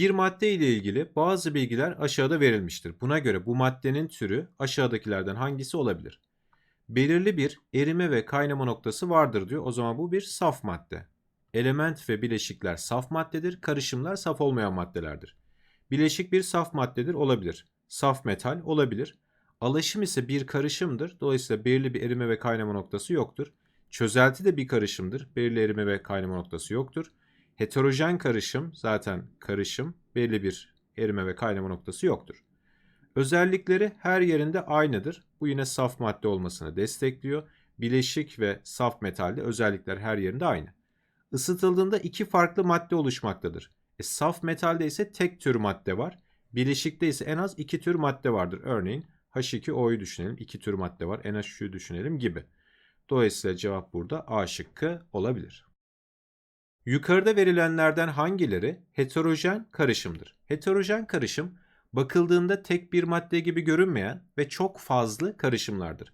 Bir madde ile ilgili bazı bilgiler aşağıda verilmiştir. Buna göre bu maddenin türü aşağıdakilerden hangisi olabilir? Belirli bir erime ve kaynama noktası vardır diyor. O zaman bu bir saf madde. Element ve bileşikler saf maddedir, karışımlar saf olmayan maddelerdir. Bileşik bir saf maddedir olabilir. Saf metal olabilir. Alaşım ise bir karışımdır. Dolayısıyla belirli bir erime ve kaynama noktası yoktur. Çözelti de bir karışımdır. Belirli erime ve kaynama noktası yoktur. Heterojen karışım zaten karışım belli bir erime ve kaynama noktası yoktur. Özellikleri her yerinde aynıdır. Bu yine saf madde olmasını destekliyor. Bileşik ve saf metalde özellikler her yerinde aynı. Isıtıldığında iki farklı madde oluşmaktadır. E, saf metalde ise tek tür madde var. Bileşikte ise en az iki tür madde vardır. Örneğin H2O'yu düşünelim. iki tür madde var. NH3'ü düşünelim gibi. Dolayısıyla cevap burada A şıkkı olabilir. Yukarıda verilenlerden hangileri heterojen karışımdır? Heterojen karışım bakıldığında tek bir madde gibi görünmeyen ve çok fazlı karışımlardır.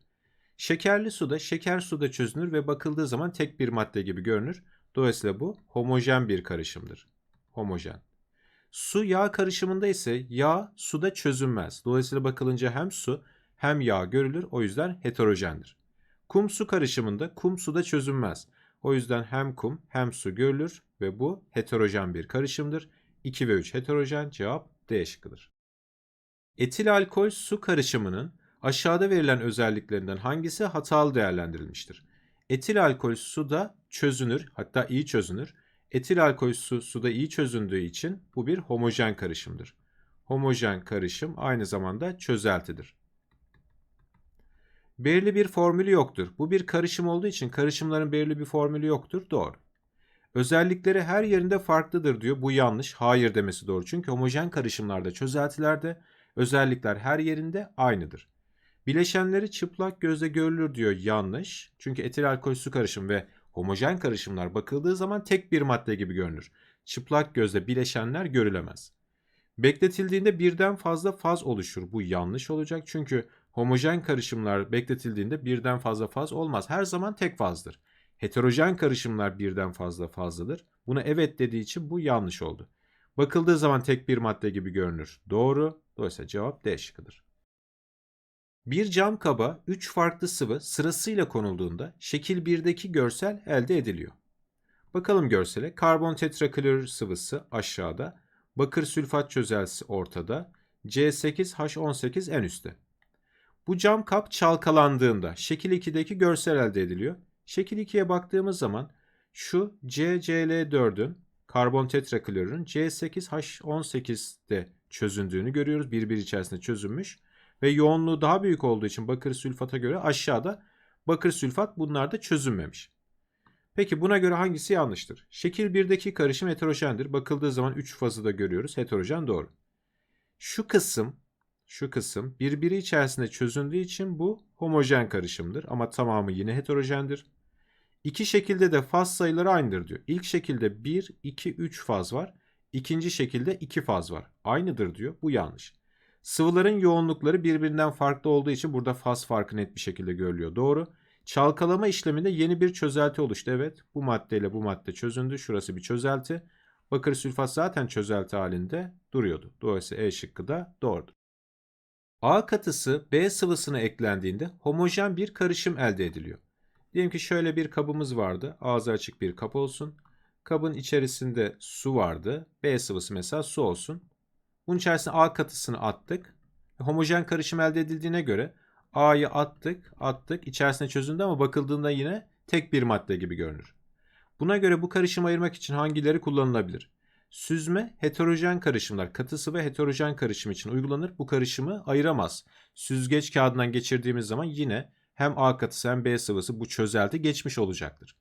Şekerli suda şeker suda çözünür ve bakıldığı zaman tek bir madde gibi görünür. Dolayısıyla bu homojen bir karışımdır. Homojen. Su yağ karışımında ise yağ suda çözünmez. Dolayısıyla bakılınca hem su hem yağ görülür. O yüzden heterojendir. Kum su karışımında kum suda çözünmez. O yüzden hem kum hem su görülür ve bu heterojen bir karışımdır. 2 ve 3 heterojen cevap D şıkkıdır. Etil alkol su karışımının aşağıda verilen özelliklerinden hangisi hatalı değerlendirilmiştir? Etil alkol suda çözünür, hatta iyi çözünür. Etil alkol su suda iyi çözündüğü için bu bir homojen karışımdır. Homojen karışım aynı zamanda çözeltidir. Belirli bir formülü yoktur. Bu bir karışım olduğu için karışımların belirli bir formülü yoktur. Doğru. Özellikleri her yerinde farklıdır diyor. Bu yanlış. Hayır demesi doğru. Çünkü homojen karışımlarda, çözeltilerde özellikler her yerinde aynıdır. Bileşenleri çıplak gözle görülür diyor. Yanlış. Çünkü etil alkol su karışım ve homojen karışımlar bakıldığı zaman tek bir madde gibi görünür. Çıplak gözle bileşenler görülemez. Bekletildiğinde birden fazla faz oluşur. Bu yanlış olacak çünkü homojen karışımlar bekletildiğinde birden fazla faz olmaz. Her zaman tek fazdır. Heterojen karışımlar birden fazla fazladır. Buna evet dediği için bu yanlış oldu. Bakıldığı zaman tek bir madde gibi görünür. Doğru. Dolayısıyla cevap D şıkkıdır. Bir cam kaba 3 farklı sıvı sırasıyla konulduğunda şekil 1'deki görsel elde ediliyor. Bakalım görsele. Karbon tetraklorür sıvısı aşağıda, bakır sülfat çözeltisi ortada, C8H18 en üstte. Bu cam kap çalkalandığında şekil 2'deki görsel elde ediliyor. Şekil 2'ye baktığımız zaman şu CCl4'ün karbon tetraklorürün C8H18'de çözündüğünü görüyoruz. Birbiri içerisinde çözünmüş ve yoğunluğu daha büyük olduğu için bakır sülfata göre aşağıda bakır sülfat bunlarda çözünmemiş. Peki buna göre hangisi yanlıştır? Şekil 1'deki karışım heterojendir. Bakıldığı zaman 3 fazı da görüyoruz. Heterojen doğru. Şu kısım şu kısım birbiri içerisinde çözündüğü için bu homojen karışımdır ama tamamı yine heterojendir. İki şekilde de faz sayıları aynıdır diyor. İlk şekilde 1, 2, 3 faz var. İkinci şekilde 2 faz var. Aynıdır diyor. Bu yanlış. Sıvıların yoğunlukları birbirinden farklı olduğu için burada faz farkı net bir şekilde görülüyor. Doğru. Çalkalama işleminde yeni bir çözelti oluştu. Evet bu maddeyle bu madde çözündü. Şurası bir çözelti. Bakır sülfat zaten çözelti halinde duruyordu. Dolayısıyla E şıkkı da doğrudur. A katısı B sıvısına eklendiğinde homojen bir karışım elde ediliyor. Diyelim ki şöyle bir kabımız vardı. Ağzı açık bir kap olsun. Kabın içerisinde su vardı. B sıvısı mesela su olsun. Bunun içerisine A katısını attık. Homojen karışım elde edildiğine göre A'yı attık, attık. İçerisine çözündü ama bakıldığında yine tek bir madde gibi görünür. Buna göre bu karışımı ayırmak için hangileri kullanılabilir? Süzme heterojen karışımlar, katı sıvı heterojen karışım için uygulanır. Bu karışımı ayıramaz. Süzgeç kağıdından geçirdiğimiz zaman yine hem A katısı hem B sıvısı bu çözelti geçmiş olacaktır.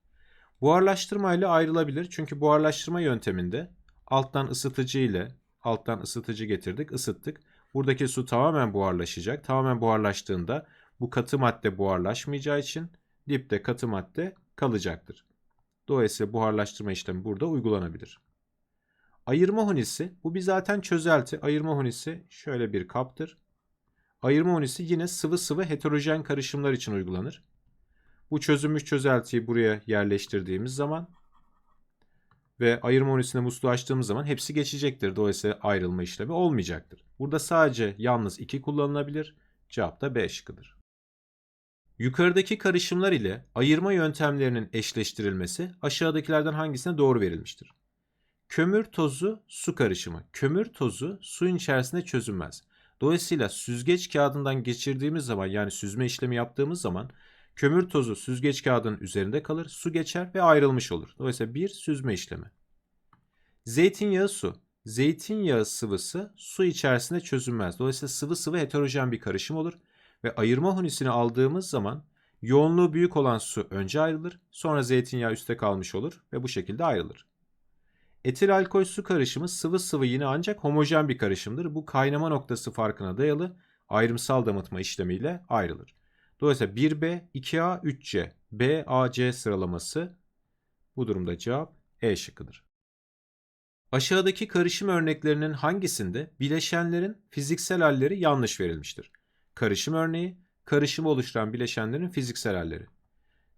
Buharlaştırma ile ayrılabilir. Çünkü buharlaştırma yönteminde alttan ısıtıcı ile alttan ısıtıcı getirdik, ısıttık. Buradaki su tamamen buharlaşacak. Tamamen buharlaştığında bu katı madde buharlaşmayacağı için dipte katı madde kalacaktır. Dolayısıyla buharlaştırma işlemi burada uygulanabilir. Ayırma hunisi bu bir zaten çözelti. Ayırma hunisi şöyle bir kaptır. Ayırma hunisi yine sıvı sıvı heterojen karışımlar için uygulanır. Bu çözülmüş çözeltiyi buraya yerleştirdiğimiz zaman ve ayırma unisine musluğu açtığımız zaman hepsi geçecektir. Dolayısıyla ayrılma işlemi olmayacaktır. Burada sadece yalnız 2 kullanılabilir. Cevap da B şıkkıdır. Yukarıdaki karışımlar ile ayırma yöntemlerinin eşleştirilmesi aşağıdakilerden hangisine doğru verilmiştir? Kömür tozu su karışımı. Kömür tozu suyun içerisinde çözünmez. Dolayısıyla süzgeç kağıdından geçirdiğimiz zaman yani süzme işlemi yaptığımız zaman kömür tozu süzgeç kağıdının üzerinde kalır, su geçer ve ayrılmış olur. Dolayısıyla bir süzme işlemi. Zeytinyağı su. Zeytinyağı sıvısı su içerisinde çözünmez. Dolayısıyla sıvı sıvı heterojen bir karışım olur ve ayırma hunisini aldığımız zaman yoğunluğu büyük olan su önce ayrılır, sonra zeytinyağı üstte kalmış olur ve bu şekilde ayrılır. Etil alkol su karışımı sıvı sıvı yine ancak homojen bir karışımdır. Bu kaynama noktası farkına dayalı ayrımsal damıtma işlemiyle ayrılır. Dolayısıyla 1B, 2A, 3C, B, A, C sıralaması bu durumda cevap E şıkkıdır. Aşağıdaki karışım örneklerinin hangisinde bileşenlerin fiziksel halleri yanlış verilmiştir? Karışım örneği, karışımı oluşturan bileşenlerin fiziksel halleri.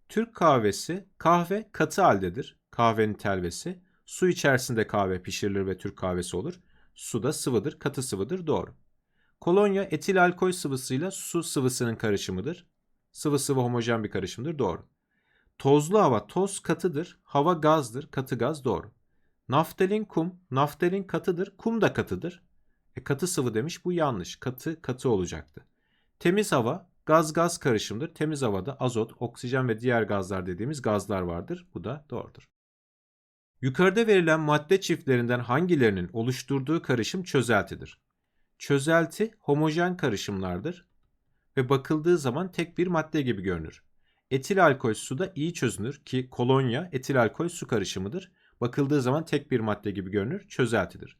Türk kahvesi, kahve katı haldedir. Kahvenin telvesi. Su içerisinde kahve pişirilir ve Türk kahvesi olur. Su da sıvıdır, katı sıvıdır, doğru. Kolonya etil alkol sıvısıyla su sıvısının karışımıdır. Sıvı sıvı homojen bir karışımdır, doğru. Tozlu hava toz katıdır, hava gazdır, katı gaz, doğru. Naftalin kum, naftalin katıdır, kum da katıdır. E, katı sıvı demiş, bu yanlış. Katı katı olacaktı. Temiz hava gaz gaz karışımdır. Temiz havada azot, oksijen ve diğer gazlar dediğimiz gazlar vardır. Bu da doğrudur. Yukarıda verilen madde çiftlerinden hangilerinin oluşturduğu karışım çözeltidir? Çözelti homojen karışımlardır ve bakıldığı zaman tek bir madde gibi görünür. Etil alkol suda iyi çözünür ki kolonya etil alkol su karışımıdır. Bakıldığı zaman tek bir madde gibi görünür, çözeltidir.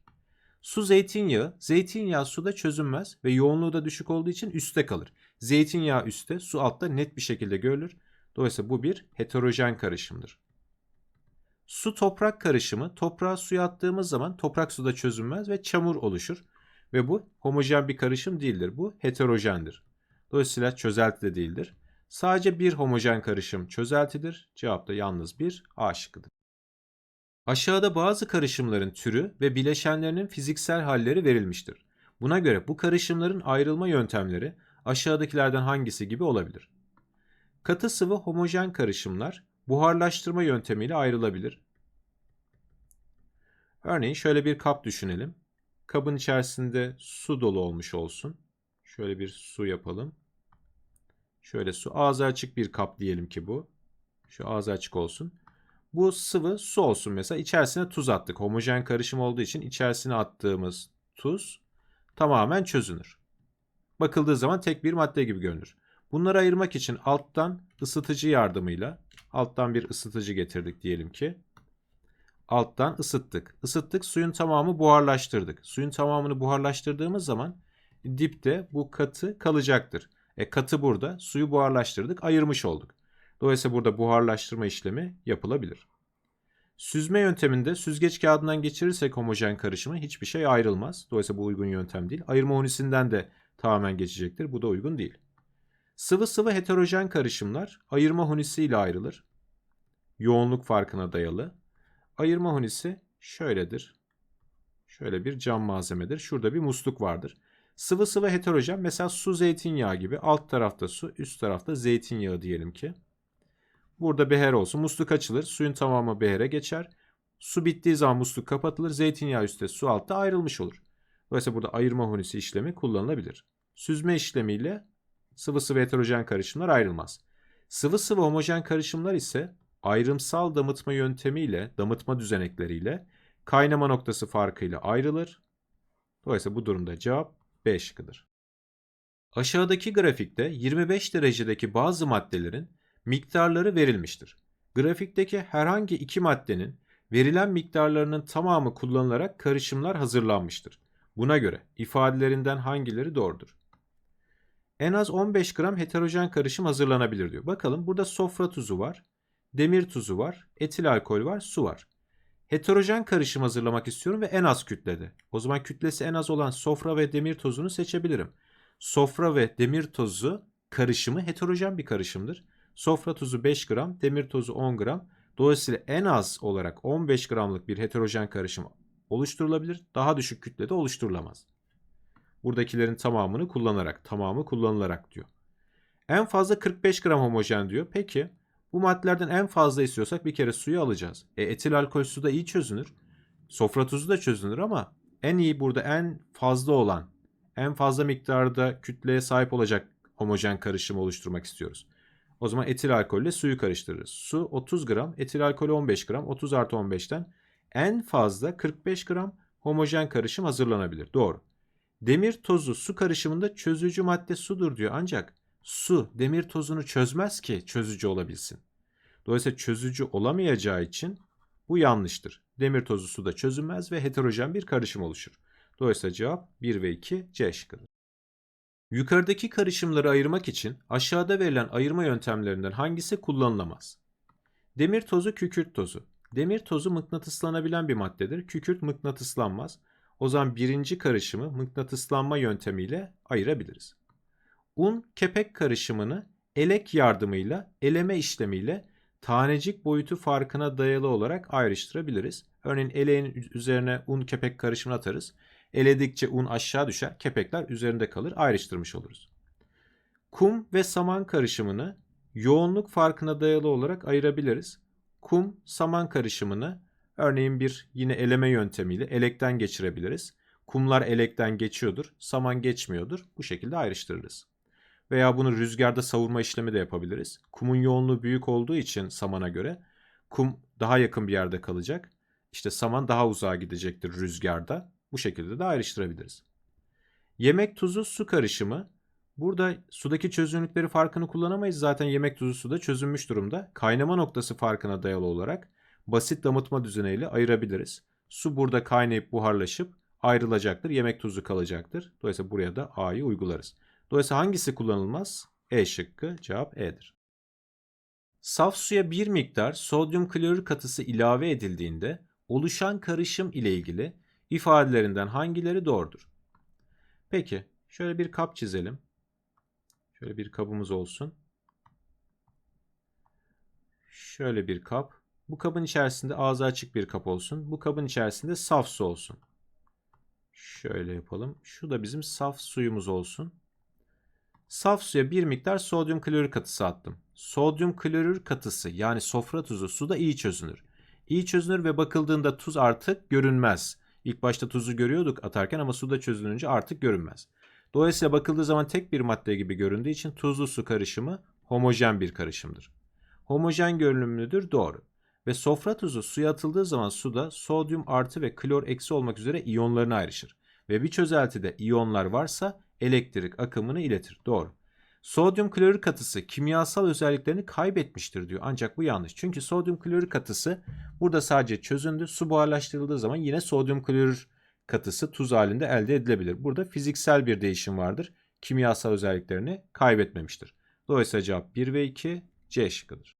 Su zeytinyağı, zeytinyağı suda çözünmez ve yoğunluğu da düşük olduğu için üstte kalır. Zeytinyağı üstte, su altta net bir şekilde görülür. Dolayısıyla bu bir heterojen karışımdır. Su toprak karışımı, toprağa suya attığımız zaman toprak suda çözünmez ve çamur oluşur. Ve bu homojen bir karışım değildir. Bu heterojendir. Dolayısıyla çözelti de değildir. Sadece bir homojen karışım çözeltidir. Cevap da yalnız bir A şıkkıdır. Aşağıda bazı karışımların türü ve bileşenlerinin fiziksel halleri verilmiştir. Buna göre bu karışımların ayrılma yöntemleri aşağıdakilerden hangisi gibi olabilir? Katı sıvı homojen karışımlar buharlaştırma yöntemiyle ayrılabilir. Örneğin şöyle bir kap düşünelim. Kabın içerisinde su dolu olmuş olsun. Şöyle bir su yapalım. Şöyle su ağzı açık bir kap diyelim ki bu. Şu ağzı açık olsun. Bu sıvı su olsun mesela. İçerisine tuz attık. Homojen karışım olduğu için içerisine attığımız tuz tamamen çözünür. Bakıldığı zaman tek bir madde gibi görünür. Bunları ayırmak için alttan ısıtıcı yardımıyla alttan bir ısıtıcı getirdik diyelim ki. Alttan ısıttık. Isıttık suyun tamamı buharlaştırdık. Suyun tamamını buharlaştırdığımız zaman dipte bu katı kalacaktır. E katı burada suyu buharlaştırdık ayırmış olduk. Dolayısıyla burada buharlaştırma işlemi yapılabilir. Süzme yönteminde süzgeç kağıdından geçirirsek homojen karışımı hiçbir şey ayrılmaz. Dolayısıyla bu uygun yöntem değil. Ayırma hunisinden de tamamen geçecektir. Bu da uygun değil. Sıvı sıvı heterojen karışımlar ayırma hunisi ile ayrılır. Yoğunluk farkına dayalı. Ayırma hunisi şöyledir. Şöyle bir cam malzemedir. Şurada bir musluk vardır. Sıvı sıvı heterojen mesela su zeytinyağı gibi alt tarafta su üst tarafta zeytinyağı diyelim ki. Burada beher olsun. Musluk açılır. Suyun tamamı behere geçer. Su bittiği zaman musluk kapatılır. Zeytinyağı üstte su altta ayrılmış olur. Dolayısıyla burada ayırma hunisi işlemi kullanılabilir. Süzme işlemiyle sıvı sıvı heterojen karışımlar ayrılmaz. Sıvı sıvı homojen karışımlar ise ayrımsal damıtma yöntemiyle, damıtma düzenekleriyle kaynama noktası farkıyla ayrılır. Dolayısıyla bu durumda cevap B şıkkıdır. Aşağıdaki grafikte 25 derecedeki bazı maddelerin miktarları verilmiştir. Grafikteki herhangi iki maddenin verilen miktarlarının tamamı kullanılarak karışımlar hazırlanmıştır. Buna göre ifadelerinden hangileri doğrudur? En az 15 gram heterojen karışım hazırlanabilir diyor. Bakalım burada sofra tuzu var, demir tuzu var, etil alkol var, su var. Heterojen karışım hazırlamak istiyorum ve en az kütlede. O zaman kütlesi en az olan sofra ve demir tozunu seçebilirim. Sofra ve demir tozu karışımı heterojen bir karışımdır. Sofra tuzu 5 gram, demir tozu 10 gram. Dolayısıyla en az olarak 15 gramlık bir heterojen karışım oluşturulabilir. Daha düşük kütlede oluşturulamaz. Buradakilerin tamamını kullanarak, tamamı kullanılarak diyor. En fazla 45 gram homojen diyor. Peki bu maddelerden en fazla istiyorsak bir kere suyu alacağız. E, etil alkol suda iyi çözünür. Sofra tuzu da çözünür ama en iyi burada en fazla olan, en fazla miktarda kütleye sahip olacak homojen karışımı oluşturmak istiyoruz. O zaman etil alkolle suyu karıştırırız. Su 30 gram, etil alkol 15 gram. 30 artı 15'ten en fazla 45 gram homojen karışım hazırlanabilir. Doğru. Demir tozu su karışımında çözücü madde sudur diyor. Ancak su demir tozunu çözmez ki çözücü olabilsin. Dolayısıyla çözücü olamayacağı için bu yanlıştır. Demir tozu suda çözünmez ve heterojen bir karışım oluşur. Dolayısıyla cevap 1 ve 2 C şıkkıdır. Yukarıdaki karışımları ayırmak için aşağıda verilen ayırma yöntemlerinden hangisi kullanılamaz? Demir tozu kükürt tozu. Demir tozu mıknatıslanabilen bir maddedir. Kükürt mıknatıslanmaz. O zaman birinci karışımı mıknatıslanma yöntemiyle ayırabiliriz. Un kepek karışımını elek yardımıyla eleme işlemiyle tanecik boyutu farkına dayalı olarak ayrıştırabiliriz. Örneğin eleğin üzerine un kepek karışımını atarız. Eledikçe un aşağı düşer, kepekler üzerinde kalır, ayrıştırmış oluruz. Kum ve saman karışımını yoğunluk farkına dayalı olarak ayırabiliriz. Kum, saman karışımını örneğin bir yine eleme yöntemiyle elekten geçirebiliriz. Kumlar elekten geçiyordur, saman geçmiyordur. Bu şekilde ayrıştırırız. Veya bunu rüzgarda savurma işlemi de yapabiliriz. Kumun yoğunluğu büyük olduğu için samana göre kum daha yakın bir yerde kalacak. İşte saman daha uzağa gidecektir rüzgarda. Bu şekilde de ayrıştırabiliriz. Yemek tuzu su karışımı. Burada sudaki çözünürlükleri farkını kullanamayız. Zaten yemek tuzu suda çözünmüş durumda. Kaynama noktası farkına dayalı olarak basit damıtma düzeneyle ayırabiliriz. Su burada kaynayıp buharlaşıp ayrılacaktır. Yemek tuzu kalacaktır. Dolayısıyla buraya da A'yı uygularız. Dolayısıyla hangisi kullanılmaz? E şıkkı cevap E'dir. Saf suya bir miktar sodyum klorür katısı ilave edildiğinde oluşan karışım ile ilgili ifadelerinden hangileri doğrudur? Peki şöyle bir kap çizelim. Şöyle bir kabımız olsun. Şöyle bir kap. Bu kabın içerisinde ağzı açık bir kap olsun. Bu kabın içerisinde saf su olsun. Şöyle yapalım. Şu da bizim saf suyumuz olsun. Saf suya bir miktar sodyum klorür katısı attım. Sodyum klorür katısı yani sofra tuzu suda iyi çözünür. İyi çözünür ve bakıldığında tuz artık görünmez. İlk başta tuzu görüyorduk atarken ama suda çözününce artık görünmez. Dolayısıyla bakıldığı zaman tek bir madde gibi göründüğü için tuzlu su karışımı homojen bir karışımdır. Homojen görünümlüdür doğru. Ve sofra tuzu suya atıldığı zaman suda sodyum artı ve klor eksi olmak üzere iyonlarına ayrışır. Ve bir çözeltide iyonlar varsa elektrik akımını iletir. Doğru. Sodyum klorür katısı kimyasal özelliklerini kaybetmiştir diyor. Ancak bu yanlış. Çünkü sodyum klorür katısı burada sadece çözündü. Su buharlaştırıldığı zaman yine sodyum klorür katısı tuz halinde elde edilebilir. Burada fiziksel bir değişim vardır. Kimyasal özelliklerini kaybetmemiştir. Dolayısıyla cevap 1 ve 2 C şıkkıdır.